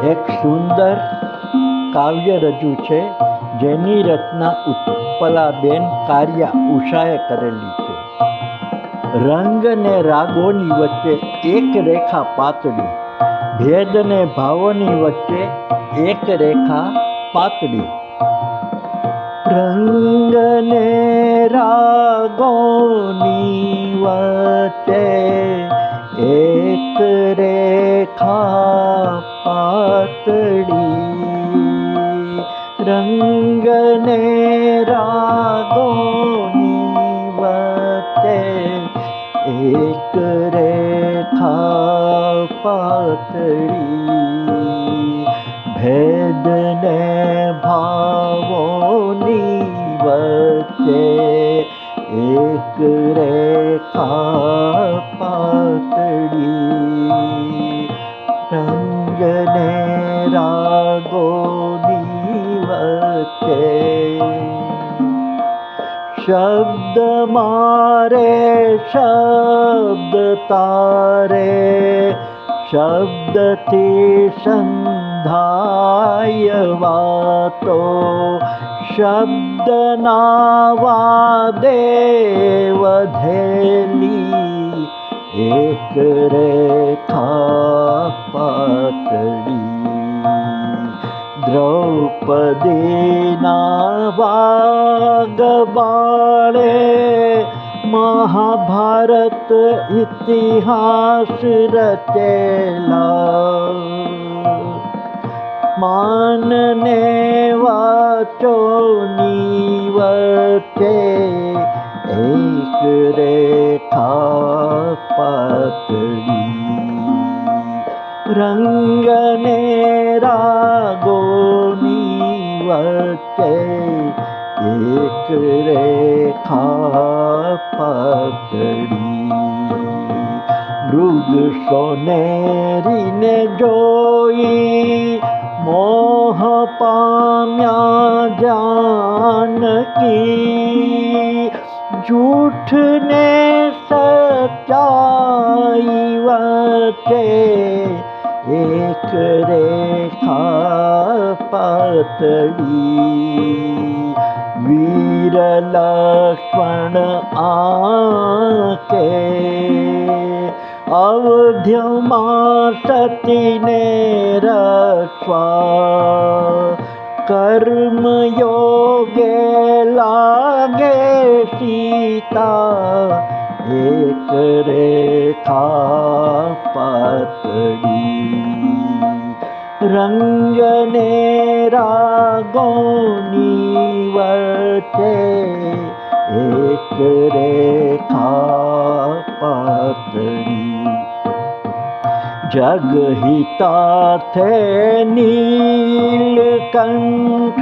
એક સુંદર કાવ્ય રજૂ છે, જેની રચના ઉત્પલાબેન કાર્યા ઉષાએ કરેલી છે. રંગ ને રાગોની વચ્ચે એક રેખા પાતળી ભેદ ને ભાવોની વચ્ચે એક રેખા પાતળી. રંગ ને રાગોની વચ્ચે એક રેખા परि रङ्गने रागनीतेकरे था पी भेदने भावी एकरे पिङ्गने शब्द मा रे शब्दता रे शब्द ति सन्धायवाब्दनावादे वधी एक रे था द्रौपदीनाबबाणे महाभारत इतिहास रचल। मनने वा चिवचे ऐश्व रङ्गने पकड़े हाँ पकड़ी मृग सोनेरी ने जोई मोह पाम्या जान की झूठ ने सच्चाई वचे एक रेखा पातड़ी લક્ષ્મણ આકે અવધ્યમાં સતીને રક્ષવા કર્મ યોગે લાગે સીતા એક રેખા પાતળી રંગને રાગોની करके एक रेखा पतली जगहिता थे नील कंठ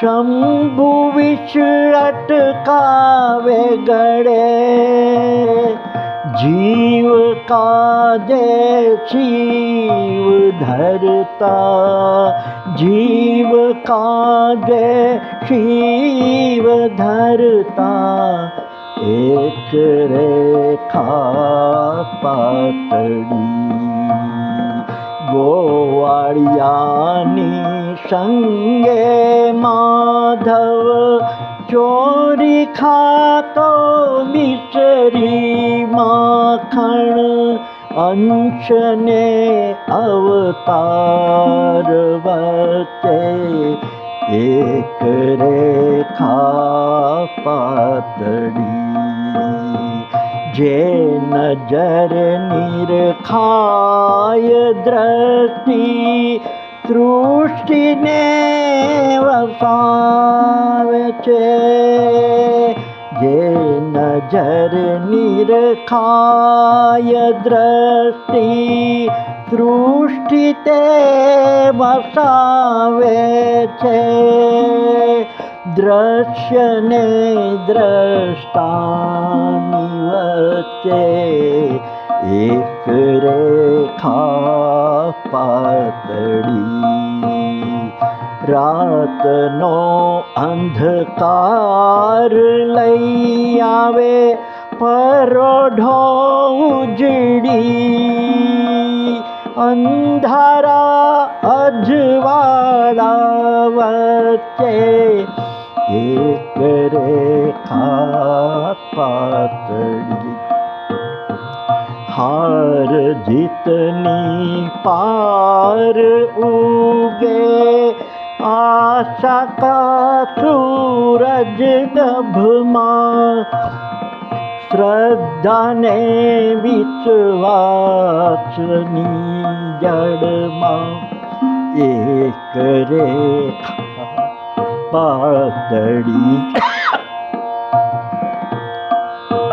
शंभु विचरट कावे गड़े जीव का जय शिव धरता जीव का કાજે શિવ ધરતા એક રેખા પાતળી ગોવાળિયાની સંગે માધવ ચોરી ખાતો મિસરી માખણ અંશને અવતાર વચ્ચે एक रेखा पातडी जे नजर निरखाय दृष्टि तृष्टिने वसावचे ये जर निर्खय दृष्टि दृष्टिते बसावे दृश्य ने द्रष्टानिवचे इतरि રાતનો અંધકાર લઈ આવે પરોઢો ઉજળી અંધારા અજવાળા વચ્ચે એક રેખા પાતળી હાર જીતની પાર ઉગે આશા કા સૂરજ ગભમાં શ્રદ્ધાને વિશ્વાસની જડમાં એક રેખા પાતળી